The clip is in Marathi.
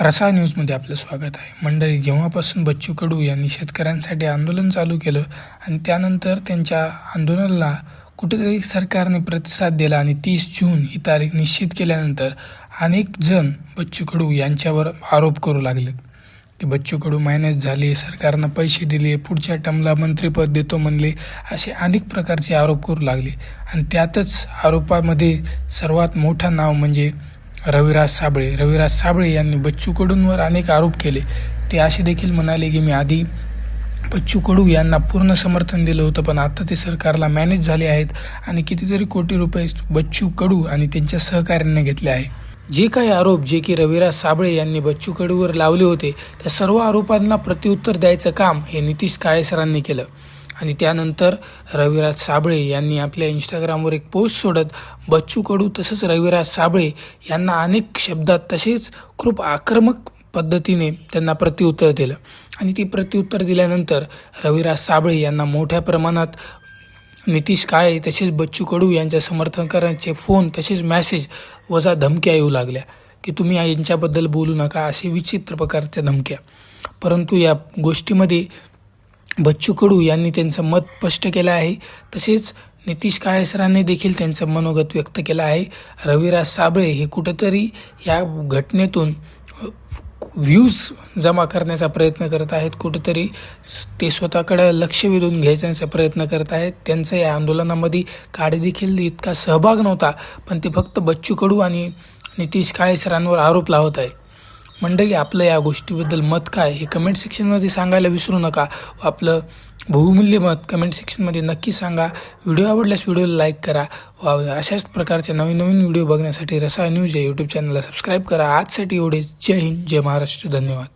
रसा न्यूजमध्ये आपलं स्वागत आहे. मंडळी जेव्हापासून बच्चू कडू यांनी शेतकऱ्यांसाठी आंदोलन चालू केलं आणि त्यानंतर त्यांच्या आंदोलनाला कुठेतरी सरकारने प्रतिसाद दिला आणि तीस जून ही तारीख निश्चित केल्यानंतर अनेक जण बच्चू कडू यांच्यावर आरोप करू लागले. की बच्चू कडू मायनस झाले सरकारनं पैसे दिले पुढच्या टर्मला मंत्रिपद देतो म्हणले असे अनेक प्रकारचे आरोप करू लागले. आणि त्यातच आरोपामध्ये सर्वात मोठं नाव म्हणजे रविराज साबळे. रविराज साबळे यांनी बच्चू कडूंवर अनेक आरोप केले. ते असे देखील म्हणाले की मी आधी बच्चू कडू यांना पूर्ण समर्थन दिलं होतं पण आता ते सरकारला मॅनेज झाले आहेत आणि कितीतरी कोटी रुपये बच्चू कडू आणि त्यांच्या सहकार्याने घेतले आहे. जे काही आरोप जे की रविराज साबळे यांनी बच्चू कडूवर लावले होते त्या सर्व आरोपांना प्रत्युत्तर द्यायचं काम हे नितीश काळे सरांनी केलं. आणि त्यानंतर रविराज साबळे यांनी आपल्या इंस्टाग्रामवर एक पोस्ट सोडत बच्चू कडू तसंच रविराज साबळे यांना अनेक शब्दात तसेच खूप आक्रमक पद्धतीने त्यांना प्रत्युत्तर दिलं. आणि ती प्रत्युत्तर दिल्यानंतर रविराज साबळे यांना मोठ्या प्रमाणात नितीश काळे तसेच बच्चू कडू यांच्या समर्थकांचे फोन तसेच मॅसेज वजा धमक्या येऊ लागल्या. की तुम्ही यांच्याबद्दल बोलू नका असे विचित्र प्रकारच्या धमक्या. परंतु या गोष्टीमध्ये बच्चू कडू यांनी त्यांचं मत स्पष्ट केलं आहे. तसेच नितीश काळे सरांनी देखील त्यांचं मनोगत व्यक्त केलं आहे. रविराज साबळे हे कुठंतरी या घटनेतून व्ह्यूज जमा करण्याचा प्रयत्न करत आहेत. कुठंतरी ते स्वतःकडे लक्ष वेधून घ्यायचा प्रयत्न करत आहेत. त्यांचा या आंदोलनामध्ये काळे देखील इतका सहभाग नव्हता पण ते फक्त बच्चू कडू आणि नितीश काळे सरांवर आरोप लावत आहेत. मंडळी आपलं या गोष्टीबद्दल मत काय हे कमेंट सेक्शनमध्ये सांगायला विसरू नका. व आपलं बहुमूल्य मत कमेंट सेक्शनमध्ये नक्की सांगा. व्हिडिओ आवडल्यास व्हिडिओला लाईक करा. व अशाच प्रकारचे नवीन नवीन व्हिडिओ बघण्यासाठी रसा न्यूज या यूट्यूब चॅनलला सबस्क्राईब करा. आजसाठी एवढेच. जय हिंद जय महाराष्ट्र. धन्यवाद.